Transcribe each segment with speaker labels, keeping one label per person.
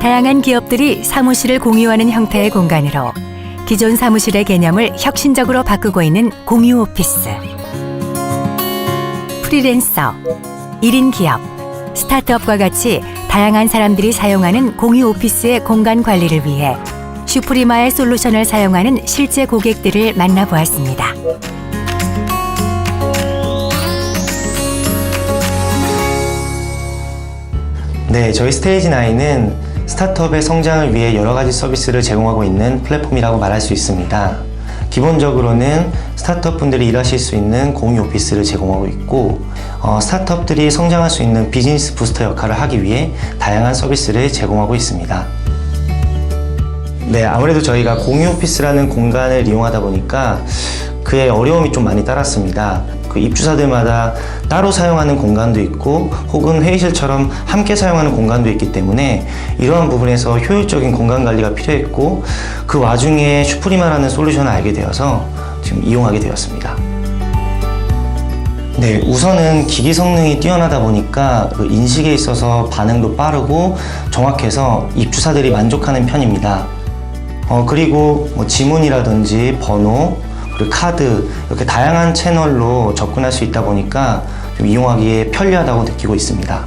Speaker 1: 다양한 기업들이 사무실을 공유하는 형태의 공간으로 기존 사무실의 개념을 혁신적으로 바꾸고 있는 공유 오피스. 프리랜서, 1인 기업, 스타트업과 같이 다양한 사람들이 사용하는 공유 오피스의 공간 관리를 위해 슈프리마의 솔루션을 사용하는 실제 고객들을 만나보았습니다.
Speaker 2: 네, 저희 스테이지 9은 스타트업의 성장을 위해 여러 가지 서비스를 제공하고 있는 플랫폼이라고 말할 수 있습니다. 기본적으로는 스타트업 분들이 일하실 수 있는 공유 오피스를 제공하고 있고, 어, 스타트업들이 성장할 수 있는 비즈니스 부스터 역할을 하기 위해 다양한 서비스를 제공하고 있습니다. 네, 아무래도 저희가 공유 오피스라는 공간을 이용하다 보니까 그의 어려움이 좀 많이 따랐습니다. 그 입주사들마다 따로 사용하는 공간도 있고 혹은 회의실처럼 함께 사용하는 공간도 있기 때문에 이러한 부분에서 효율적인 공간 관리가 필요했고 그 와중에 슈프리마라는 솔루션을 알게 되어서 지금 이용하게 되었습니다. 네, 우선은 기기 성능이 뛰어나다 보니까 그 인식에 있어서 반응도 빠르고 정확해서 입주사들이 만족하는 편입니다. 어, 그리고 뭐 지문이라든지 번호, 그리고 카드, 이렇게 다양한 채널로 접근할 수 있다 보니까 좀 이용하기에 편리하다고 느끼고 있습니다.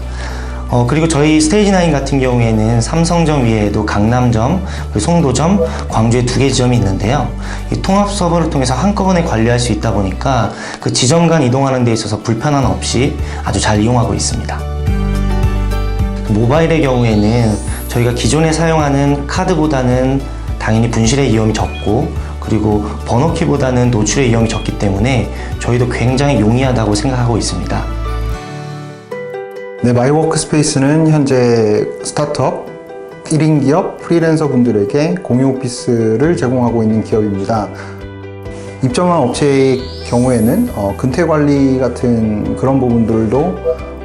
Speaker 2: 어, 그리고 저희 스테이지 9 같은 경우에는 삼성점 위에도 강남점, 송도점, 광주에 두 개 지점이 있는데요. 이 통합 서버를 통해서 한꺼번에 관리할 수 있다 보니까 그 지점 간 이동하는 데 있어서 불편함 없이 아주 잘 이용하고 있습니다. 모바일의 경우에는 저희가 기존에 사용하는 카드보다는 당연히 분실의 위험이 적고 그리고 번호키보다는 노출의 위험이 적기 때문에 저희도 굉장히 용이하다고 생각하고 있습니다.
Speaker 3: 네, 마이워크스페이스는 현재 스타트업, 1인 기업, 프리랜서 분들에게 공유 오피스를 제공하고 있는 기업입니다. 입점한 업체의 경우에는 어, 근태 관리 같은 그런 부분들도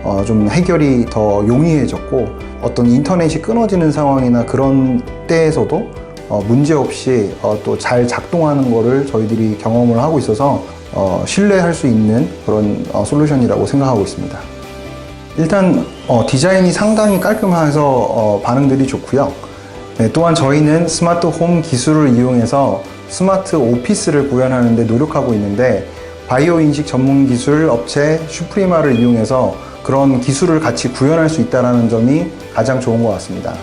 Speaker 3: 어, 좀 해결이 더 용이해졌고 어떤 인터넷이 끊어지는 상황이나 그런 때에서도 어, 문제 없이 또잘 작동하는 것을 저희들이 경험을 하고 있어서 어, 신뢰할 수 있는 그런 어, 솔루션이라고 생각하고 있습니다. 일단 어, 디자인이 상당히 깔끔해서 어, 반응들이 좋고요. 네, 또한 저희는 스마트 홈 기술을 이용해서 스마트 오피스를 구현하는 데 노력하고 있는데 바이오 인식 전문 기술 업체 슈프리마를 이용해서 그런 기술을 같이 구현할 수 있다는 점이 가장 좋은 것 같습니다.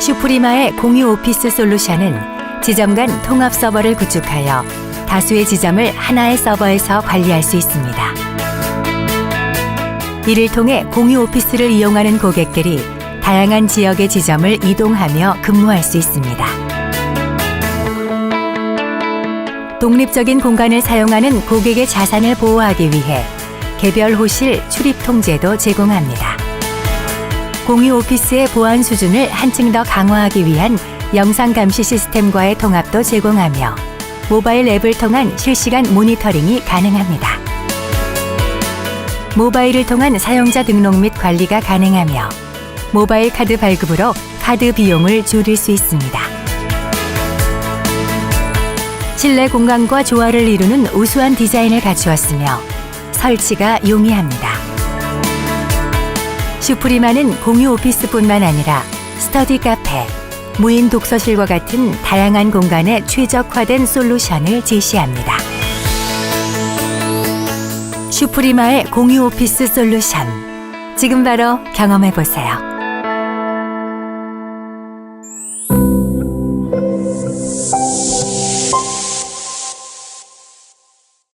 Speaker 1: 슈프리마의 공유 오피스 솔루션은 지점 간 통합 서버를 구축하여 다수의 지점을 하나의 서버에서 관리할 수 있습니다. 이를 통해 공유 오피스를 이용하는 고객들이 다양한 지역의 지점을 이동하며 근무할 수 있습니다. 독립적인 공간을 사용하는 고객의 자산을 보호하기 위해 개별 호실 출입 통제도 제공합니다. 공유 오피스의 보안 수준을 한층 더 강화하기 위한 영상 감시 시스템과의 통합도 제공하며 모바일 앱을 통한 실시간 모니터링이 가능합니다. 모바일을 통한 사용자 등록 및 관리가 가능하며 모바일 카드 발급으로 카드 비용을 줄일 수 있습니다. 실내 공간과 조화를 이루는 우수한 디자인을 갖추었으며 설치가 용이합니다. 슈프리마는 공유 오피스뿐만 아니라 스터디 카페, 무인 독서실과 같은 다양한 공간에 최적화된 솔루션을 제시합니다. 슈프리마의 공유 오피스 솔루션. 지금 바로 경험해 보세요.